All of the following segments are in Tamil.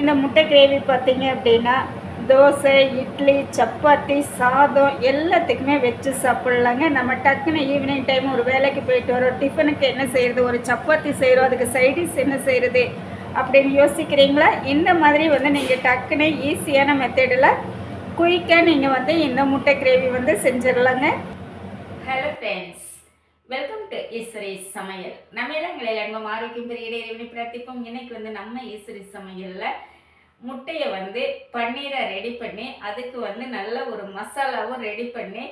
இந்த முட்டை கிரேவி பார்த்தீங்க அப்படின்னா தோசை இட்லி சப்பாத்தி சாதம் எல்லாத்துக்குமே வச்சு சாப்பிட்லாங்க. நம்ம டக்குன்னு ஈவினிங் டைம் ஒரு வேலைக்கு போயிட்டு வரோம். டிஃபனுக்கு என்ன செய்கிறது ஒரு சப்பாத்தி செய்கிறோம் அதுக்கு சைடிஷ் என்ன செய்கிறது அப்படின்னு யோசிக்கிறீங்களா? இந்த மாதிரி வந்து நீங்கள் டக்குன்னு ஈஸியான மெத்தடில் குயிக்காக நீங்கள் வந்து இந்த முட்டை கிரேவி வந்து செஞ்சிடலாங்க. Hello friends welcome to Eswari சமையல் நம்ம இடங்களில் எங்கள் ஆரோக்கியம் பெரிய இறைவனை பிரார்த்திப்போம். இன்னைக்கு வந்து நம்ம ஈஸ்வரி சமையலில் முட்டையை வந்து பன்னீரை ரெடி பண்ணி அதுக்கு வந்து நல்ல ஒரு மசாலாவும் ரெடி பண்ணி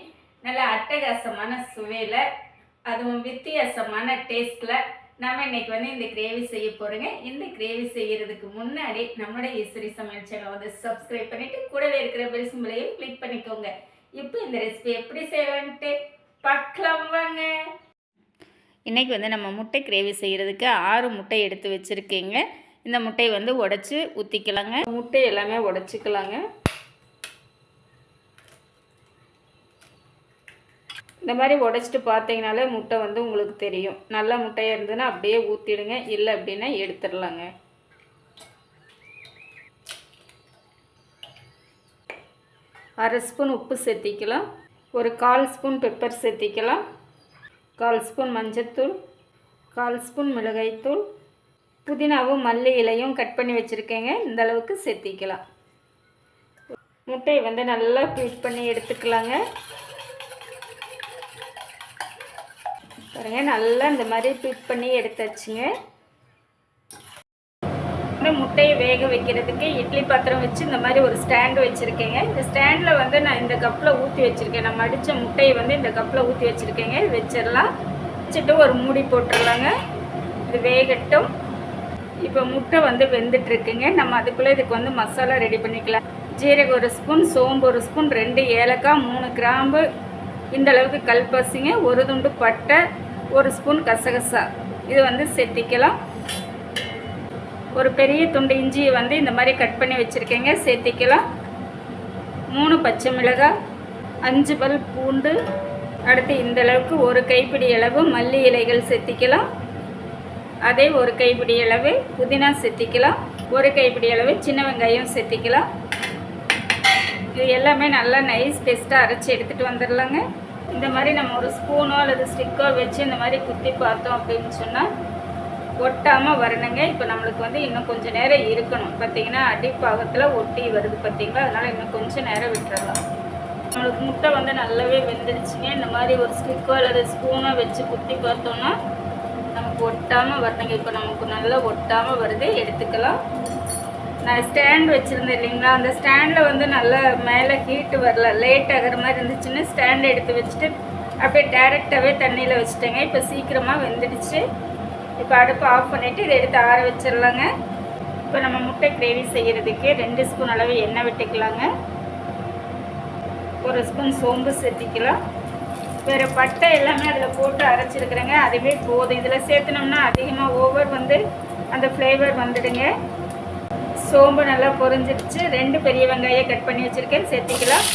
நல்ல அட்டகாசமான சுவையில் அதுவும் வித்தியாசமான டேஸ்ட்டில் நம்ம இன்னைக்கு வந்து இந்த கிரேவி செய்ய போகிறோங்க இந்த கிரேவி செய்கிறதுக்கு முன்னாடி நம்மளோட ஈஸ்வரி சமையல் சேனல் வந்து சப்ஸ்கிரைப் பண்ணிவிட்டு கூடவே இருக்கிற பெல் சிம்பிளையும் கிளிக் பண்ணிக்கோங்க. இப்போ இந்த ரெசிபி எப்படி செய்யலான்ட்டு பார்க்கலாம் வாங்க. இன்றைக்கி வந்து நம்ம முட்டை கிரேவி செய்கிறதுக்கு ஆறு முட்டை எடுத்து வச்சுருக்கீங்க. இந்த முட்டையை வந்து உடச்சி ஊற்றிக்கலாங்க முட்டை எல்லாமே உடச்சிக்கலாங்க. இந்த மாதிரி உடச்சிட்டு பார்த்தீங்கனாலே முட்டை வந்து உங்களுக்கு தெரியும். நல்ல முட்டையாக இருந்ததுன்னா அப்படியே ஊற்றிடுங்க இல்லை அப்படின்னா எடுத்துடலாங்க. அரை ஸ்பூன் உப்பு சேர்த்திக்கலாம். ஒரு கால் ஸ்பூன் பெப்பர் சேர்த்திக்கலாம். கால் ஸ்பூன் மஞ்சத்தூள். கால் ஸ்பூன் மிளகாய்த்தூள். புதினாவும் மல்லி இலையும் கட் பண்ணி வச்சுருக்கேங்க. இந்த அளவுக்கு சேர்த்திக்கலாம் முட்டையை வந்து நல்லா பீட் பண்ணி எடுத்துக்கலாங்க. பாருங்கள் நல்லா இந்த மாதிரி பீட் பண்ணி எடுத்தாச்சுங்க. முட்டையை வேக வைக்கிறதுக்கு இட்லி பாத்திரம் வச்சு இந்த மாதிரி ஒரு ஸ்டாண்டு வச்சுருக்கேங்க. இந்த ஸ்டாண்டில் வந்து நான் இந்த கப்பில் ஊற்றி வச்சுருக்கேன். நம்ம அடித்த முட்டையை வந்து இந்த கப்பில் ஊற்றி வச்சுருக்கேங்க. வச்சிடலாம் வச்சுட்டு ஒரு மூடி போட்டுடலாங்க இது வேகட்டும். இப்போ முட்டை வந்து வெந்துட்டுருக்குங்க. நம்ம அதுக்குள்ளே இதுக்கு வந்து மசாலா ரெடி பண்ணிக்கலாம். ஜீரகம் ஒரு ஸ்பூன் சோம்பு ஒரு ஸ்பூன் ரெண்டு ஏலக்காய் மூணு கிராம்பு. இந்த அளவுக்கு கல்பாசிங்க ஒரு துண்டு பட்டை ஒரு ஸ்பூன் கசகசா. இது வந்து சேர்த்திக்கலாம். ஒரு பெரிய துண்டு இஞ்சியை வந்து இந்த மாதிரி கட் பண்ணி வச்சுருக்கேங்க. சேர்த்திக்கலாம். மூணு பச்சை மிளகாய் அஞ்சு பல் பூண்டு. அடுத்து இந்த அளவுக்கு ஒரு கைப்பிடி அளவு மல்லி இலைகள் சேர்த்திக்கலாம். அதே ஒரு கைப்பிடி அளவு புதினா செத்திக்கலாம். ஒரு கைப்பிடி அளவு சின்ன வெங்காயம் செத்திக்கலாம். இது எல்லாமே நல்லா நைஸ் பெஸ்ட்டாக அரைச்சி எடுத்துகிட்டு வந்துடலாங்க இந்த மாதிரி நம்ம ஒரு ஸ்பூனோ அல்லது ஸ்டிக்கோ வச்சு இந்த மாதிரி குத்தி பார்த்தோம் அப்படின்னு சொன்னால் ஒட்டாமல் வரணுங்க. இப்போ நம்மளுக்கு வந்து இன்னும் கொஞ்சம் நேரம் இருக்கணும். பார்த்திங்கன்னா அடிப்பாகத்தில் ஒட்டி வருது பார்த்திங்களா அதனால் இன்னும் கொஞ்சம் நேரம் விட்டுறலாம். நம்மளுக்கு முட்டை வந்து நல்லாவே வெந்துடுச்சுங்க இந்த மாதிரி ஒரு ஸ்டிக்கோ அல்லது ஸ்பூனோ வச்சு குத்தி பார்த்தோன்னா நமக்கு ஒட்டாமல் வரணுங்க. இப்போ நமக்கு நல்லா ஒட்டாமல் வருது. எடுத்துக்கலாம். நான் ஸ்டாண்ட் வச்சுருந்தேன் இல்லைங்களா? அந்த ஸ்டாண்டில் வந்து நல்லா மேலே ஹீட்டு வரல. லேட் ஆகிற மாதிரி இருந்துச்சுன்னு ஸ்டாண்ட் எடுத்து வச்சுட்டு அப்படியே டேரெக்டாகவே தண்ணியில் வச்சுட்டேங்க. இப்போ சீக்கிரமாக வெந்துடுச்சு. இப்போ அடுப்பு ஆஃப் பண்ணிவிட்டு இதை எடுத்து ஆற வச்சிடலாங்க. இப்போ நம்ம முட்டை கிரேவி செய்கிறதுக்கு ரெண்டு ஸ்பூன் அளவு எண்ணெய் விட்டுக்கலாங்க. ஒரு ஸ்பூன் சோம்பு சேர்த்திக்கலாம். வேறு பட்டை எல்லாமே அதில் போட்டு அரைச்சிருக்கிறேங்க. அதுவே போதும். இதில் சேர்த்துனோம்னா அதிகமாக ஓவர் வந்து அந்த ஃப்ளேவர் வந்துடுங்க. சோம்பு நல்லா பொரிஞ்சிருச்சு. ரெண்டு பெரிய வெங்காயம் கட் பண்ணி வச்சுருக்கேன். சேர்த்திக்கலாம்.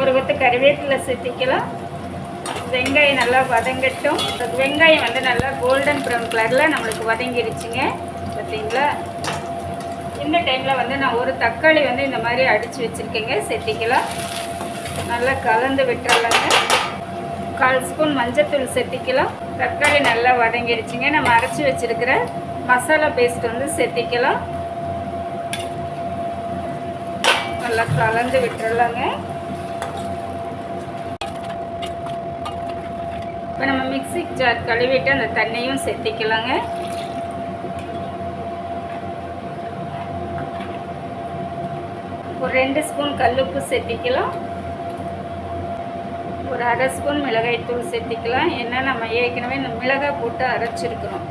ஒரு கொத்து கருவேப்பிலை சேர்த்திக்கலாம். வெங்காயம் நல்லா வதங்கட்டும். வெங்காயம் வந்து நல்லா கோல்டன் ப்ரௌன் கலரில் நம்மளுக்கு வதங்கிடுச்சுங்க பார்த்தீங்களா இந்த டைமில் வந்து நான் ஒரு தக்காளி வந்து இந்த மாதிரி அடித்து வச்சுருக்கேங்க. சேர்த்திக்கலாம். நல்லா கலந்து விட்டுறலாங்க. கால் ஸ்பூன் மஞ்சத்தூள் செத்திக்கலாம். தக்காளி நல்லா வதங்கிடுச்சுங்க. நம்ம அரைச்சி வச்சுருக்கிற மசாலா பேஸ்ட் வந்து செத்திக்கலாம். நல்லா கலந்து விட்டுறலாங்க. இப்போ நம்ம மிக்சி ஜார் கழுவிட்டு அந்த தண்ணியும் செத்திக்கலாங்க. ஒரு ரெண்டு ஸ்பூன் கல்லுப்பு செத்திக்கலாம். ஒரு அரை ஸ்பூன் மிளகாய்த்தூள் சேர்த்திக்கலாம். ஏன்னா நம்ம ஏற்கனவே இந்த மிளகாய் போட்டு அரைச்சிருக்கிறோம்.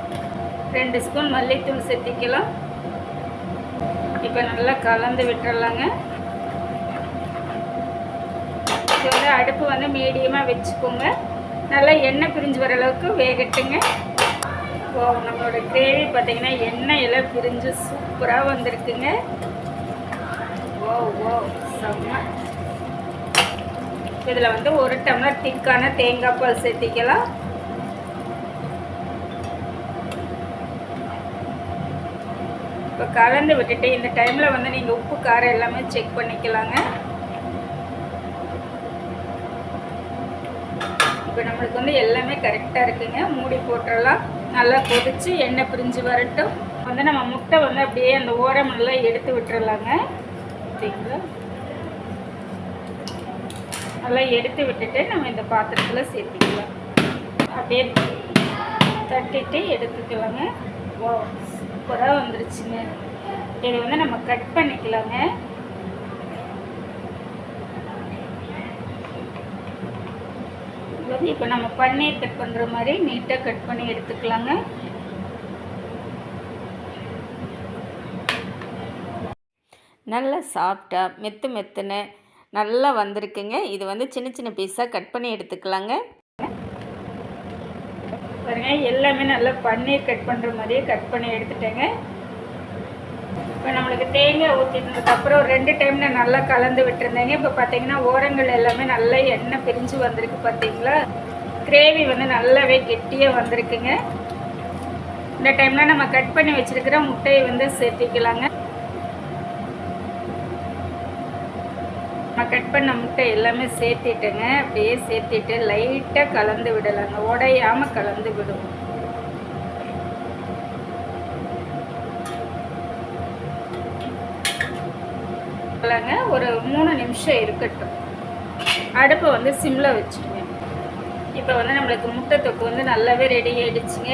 ரெண்டு ஸ்பூன் மல்லித்தூள் சேர்த்திக்கலாம். இப்போ நல்லா கலந்து விட்டுறலாங்க. இது வந்து அடுப்பு வந்து மீடியமாக வச்சுக்கோங்க. நல்லா எண்ணெய் பிரிஞ்சு வர அளவுக்கு வேகட்டுங்க. ஓ நம்மளோட கிரேவி பார்த்தீங்கன்னா எண்ணெய் எல்லாம் பிரிஞ்சு சூப்பராக வந்திருக்குங்க. ஓ ஓ செம்ம. இதில் வந்து ஒரு டம்ளர் திக்கான தேங்காய் பால் சேர்த்திக்கலாம். இப்போ கலந்து விட்டுட்டு இந்த டைமில் வந்து நீங்கள் உப்பு காரம் எல்லாமே செக் பண்ணிக்கலாங்க. இப்போ நம்மளுக்கு வந்து எல்லாமே கரெக்டாக இருக்குங்க. மூடி போட்டுடலாம். நல்லா கொதிச்சு எண்ணெய் பிரிஞ்சு வரட்டும். வந்து நம்ம முட்டை வந்து அப்படியே அந்த ஓரமெல்லாம் எடுத்து விட்டுறலாங்க. சரிங்களா? நல்லா எடுத்து விட்டுட்டு நம்ம இந்த பாத்திரத்தில் சேர்த்திக்கலாம். அப்படியே தட்டிட்டு எடுத்துக்கலாங்க. ஓ சூப்பராக வந்துருச்சுங்க. இதை வந்து நம்ம கட் பண்ணிக்கலாங்க. வந்து இப்போ நம்ம பன்னீர் கட் பண்ணுற மாதிரி நீட்டாக கட் பண்ணி எடுத்துக்கலாங்க. நல்லா சாப்பிட்டா மெத்து மெத்துன்னு நல்லா வந்திருக்குங்க. இது வந்து சின்ன சின்ன பீஸாக கட் பண்ணி எடுத்துக்கலாங்க. பாருங்க எல்லாமே நல்லா பன்னீர் கட் பண்ணுற மாதிரியே கட் பண்ணி எடுத்துட்டேங்க. இப்போ நம்மளுக்கு தேங்காய் ஊற்றினதுக்கு அப்புறம் ரெண்டு டைம்ல நல்லா கலந்து விட்டுருந்தேங்க. இப்போ பார்த்தீங்கன்னா ஓரங்கள் எல்லாமே நல்லா எண்ணெய் பிரிஞ்சு வந்திருக்கு பார்த்தீங்களா கிரேவி வந்து நல்லாவே கெட்டியாக வந்திருக்குங்க. இந்த டைமில் நம்ம கட் பண்ணி வச்சிருக்கிற முட்டையை வந்து சேர்த்திக்கலாங்க. நம்ம கட் பண்ண முட்டை எல்லாமே சேர்த்திட்டுங்க. அப்படியே சேர்த்திட்டு லைட்டாக கலந்து விடலாங்க. உடையாமல் கலந்து விடும். இல்லைங்க ஒரு மூணு நிமிஷம் இருக்கட்டும். அடுப்பை வந்து சிம்மில் வச்சுடுங்க இப்போ வந்து நம்மளுக்கு முட்டை தொக்கு வந்து நல்லாவே ரெடி ஆகிடுச்சிங்க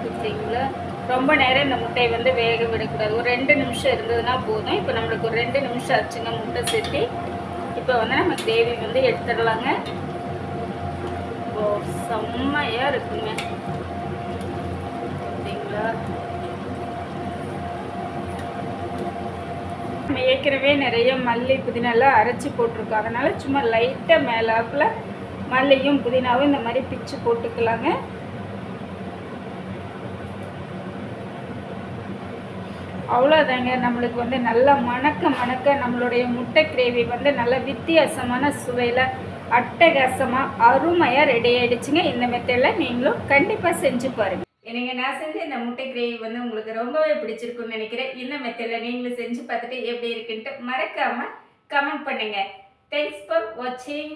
பார்த்தீங்களா ரொம்ப நேரம் இந்த முட்டையை வந்து வேக விடக்கூடாது. ஒரு ரெண்டு நிமிஷம் இருந்ததுன்னா போதும். இப்போ நம்மளுக்கு ஒரு ரெண்டு நிமிஷம் ஆச்சுங்க முட்டை சேர்த்து இப்போ வந்து நம்ம கிரேவி வந்து எடுத்துடலாங்க. ஓ செம்மையாக இருக்குங்க. சரிங்களா நம்ம ஏற்கனவே நிறைய மல்லி புதினாலாம் அரைச்சி போட்டிருக்கோம். அதனால சும்மா லைட்டாக மேலாப்பில் மல்லியும் புதினாவும் இந்த மாதிரி பிச்சு போட்டுக்கலாங்க. அவ்வளோதாங்க நம்மளுக்கு வந்து நல்லா மணக்க மணக்க நம்மளுடைய முட்டை கிரேவி வந்து நல்ல வித்தியாசமான சுவையில் அட்டகாசமாக அருமையாக ரெடி ஆகிடுச்சுங்க இந்த மெத்தடில் நீங்களும் கண்டிப்பாக செஞ்சு பாருங்கள் எனக்கு நான் செஞ்ச இந்த முட்டை கிரேவி வந்து உங்களுக்கு ரொம்பவே பிடிச்சிருக்கும்னு நினைக்கிறேன். இந்த மெத்தடில் நீங்களும் செஞ்சு பார்த்துட்டு எப்படி இருக்குன்ட்டு மறக்காமல் கமெண்ட் பண்ணுங்கள் தேங்க்ஸ் ஃபார் வாட்சிங்